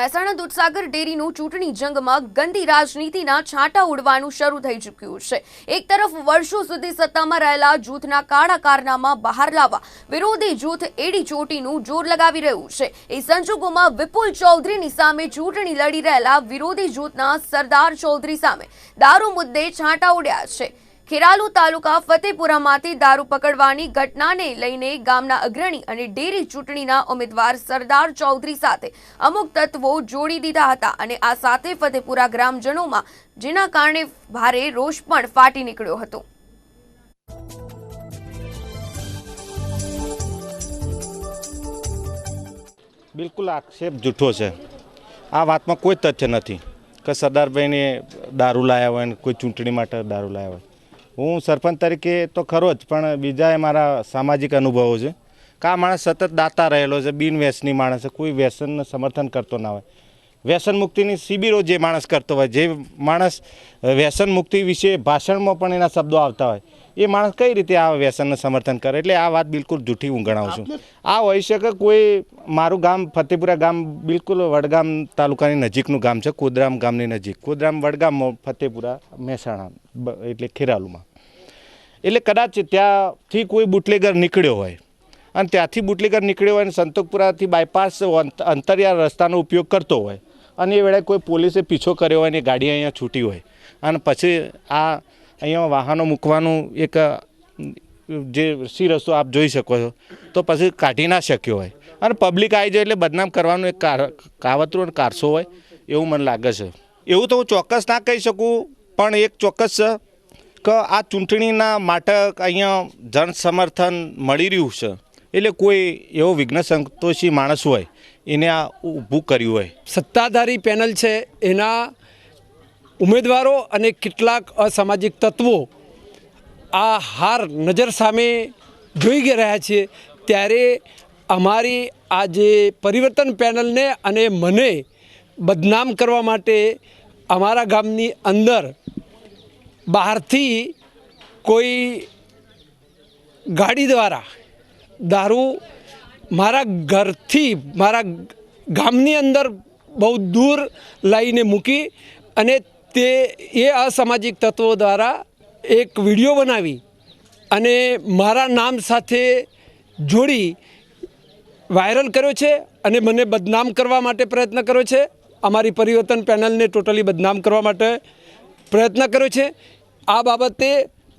મહેસાણા દૂધસાગર ડેરીનું ચૂંટણી જંગમાં ગંદી રાજનીતિના છાંટા ઉડવાનું શરૂ થઈ ચૂક્યું છે. એક તરફ વર્ષો સુધી સત્તામાં રહેલા જૂથના કાળા કારનામા બહાર લાવવા વિરોધી જૂથ એડી ચોટીનું જોર લગાવી રહ્યું છે. એ સંજોગોમાં વિપુલ ચૌધરીની સામે ચૂંટણી લડી રહેલા વિરોધી જૂથના સરદાર ચૌધરી સામે દારૂ મુદ્દે છાંટા ઉડ્યા છે. ખેરાલુ તાલુકા ફતેપુરામાંથી દારૂ પકડવાની ઘટનાને લઈને ગામના અગ્રણી અને ડેરી ચૂંટણીના ઉમેદવાર સરદાર ચૌધરી સાથે અમુક તત્વો જોડી દીધા હતા અને આ સાથે ફતેપુરા ગ્રામજનોમાં, જેના કારણે ભારે રોષ પણ ફાટી નીકળ્યો હતો. બિલકુલ આક્ષેપ જૂઠો છે. આ વાતમાં કોઈ તથ્ય નથી કે સરદારભાઈને દારૂ લાયા હોય ને કોઈ ચૂંટણી માટે દારૂ લાયા હોય. હું સરપંચ તરીકે તો ખરો જ, પણ બીજા મારા સામાજિક અનુભવો છે. કા માણસ સતત દાતા રહેલો છે, બિન વ્યસની માણસ કોઈ વ્યસનનું સમર્થન કરતો ના હોય. વ્યસન મુક્તિની શિબિરો જે માણસ કરતો હોય જે માણસ વ્યસન મુક્તિ વિશે ભાષણમાં પણ એના શબ્દો આવતા હોય એ માણસ કઈ રીતે આ વ્યસનનું સમર્થન કરે? એટલે આ વાત બિલકુલ જૂઠી હું ગણાવું છું આ હોઈ શકે કોઈ મારું ગામ ફતેપુરા ગામ બિલકુલ વડગામ તાલુકાની નજીકનું ગામ છે કોદરામ ગામની નજીક. કોદરામ વડગામ ફતેપુરા મહેસાણા એટલે ખેરાલુમાં. એટલે કદાચ ત્યાંથી કોઈ બુટલેગર નીકળ્યો હોય અને ત્યાંથી બુટલેગર નીકળ્યો હોય અને સંતોકપુરાથી બાયપાસ અંત- અંતરિયાળ રસ્તાનો ઉપયોગ કરતો હોય અને એ વેળાએ કોઈ પોલીસે પીછો કર્યો હોય અને ગાડી અહીંયા છૂટી હોય. અને પછી આ અહીંયા વાહનો મૂકવાનું એક જે સી રસ્તો આપ જોઈ શકો છો, તો પછી કાઢી ના શક્યો હોય. અને પબ્લિક આવી જાય એટલે બદનામ કરવાનું એક કાવતરું અને કારસો હોય, એવું મને લાગે છે. એવું તો હું ચોક્કસ ના કહી શકું, પણ એક ચોક્કસ છે કે આ ચૂંટણીના માટે અહીંયા જન સમર્થન મળી રહ્યું છે. એટલે કોઈ એવો વિઘ્ન સંતોષી માણસ હોય એને આ ઊભું કર્યું હોય. સત્તાધારી પેનલ છે, એના ઉમેદવારો અને કેટલાક અસામાજિક તત્વો આ હાર નજર સામે જોઈ રહ્યા છે, ત્યારે અમારી આ જે પરિવર્તન પેનલને અને મને બદનામ કરવા માટે અમારા ગામની અંદર બહારથી કોઈ ગાડી દ્વારા દારૂ મારા ઘરથી, મારા ગામની અંદર બહુ દૂર લાવીને મૂકી અને તે, એ અસામાજિક તત્વો દ્વારા એક વીડિયો બનાવી અને મારા નામ સાથે જોડી વાયરલ કર્યો છે અને મને બદનામ કરવા માટે પ્રયત્ન કર્યો છે. અમારી પરિવર્તન પેનલને ટોટલી બદનામ કરવા માટે પ્રયત્ન કર્યો છે. આ બાબતે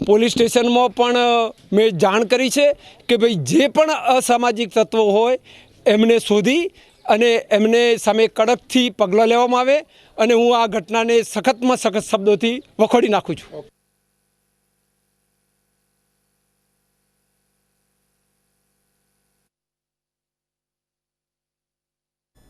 પોલીસ સ્ટેશનમાં પણ મેં જાણ કરી છે કે ભાઈ જે પણ અસામાજિક તત્વો હોય, એમને શોધી અને એમને સામે કડકથી પગલાં લેવામાં આવે અને હું આ ઘટનાને સખતમાં સખત શબ્દોથી વખોડી નાખું છું.